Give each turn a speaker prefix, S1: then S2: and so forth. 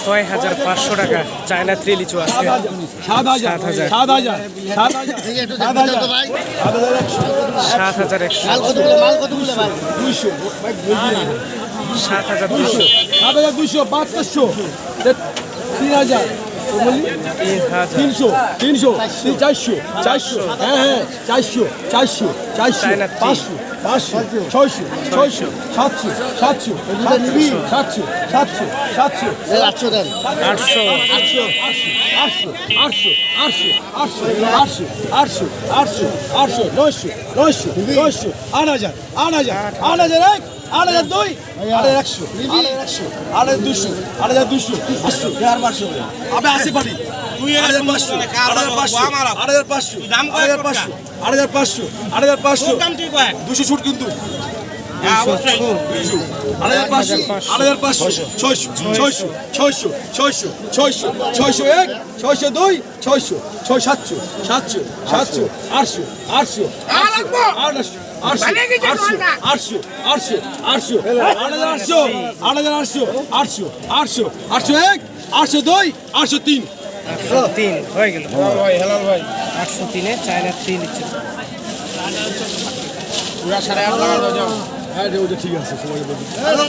S1: ছয় হাজার পাঁচশো।
S2: টাকা চায়না থ্রি লিচু আছে।
S1: সাত হাজার।
S2: সাত হাজার
S1: সাত হাজার একশো।
S2: সাত হাজার দুশো
S1: সাত হাজার দুশো পাঁচশো তিন হাজার। তিনশো। তিনশো। চারশো। চারশো। হ্যাঁ হ্যাঁ চারশো। চারশো। চারশো। পাঁচশো। পাঁচশো ছয়শো ছয়শো সাতশো সাতশো সাতশো। সাতশো সাতশো
S2: আটশো
S1: আটশো। আটশো আটশো আটশো আটশো আটশো আটশো আটশো আটশো নয়শো নয়শো নয়শো আট হাজার আট হাজার আট হাজার এক আট হাজার দুই আট হাজার একশো আট একশো আট হাজার দুশো আট হাজার দুশো আটশো হাজার পাঁচশো। আমি আসি পারি। দুই হাজার পাঁচশো আট হাজার পাঁচশো আট হাজার পাঁচশো আট হাজার পাঁচশো আট হাজার পাঁচশো আট হাজার পাঁচশো দুশো ছুট কিন্তু আট হাজার পাঁচশো আট হাজার পাঁচশো ছয়শো দুই ছয়শো ছয় সাতশো সাতশো সাতশো আটশো আটশো আটশো আটশো আটশো আটশো আটশো আট হাজার আটশো আট হাজার আটশো আটশো আটশো আটশো এক আটশো দুই আটশো তিন
S2: একশো তিন হয়ে গেল। হেলাল ভাই একশো তিনে চায়না থ্রি নিচ্ছে পুরা সাড়ে আট
S1: হ্যাঁ, টাকা ঠিক আছে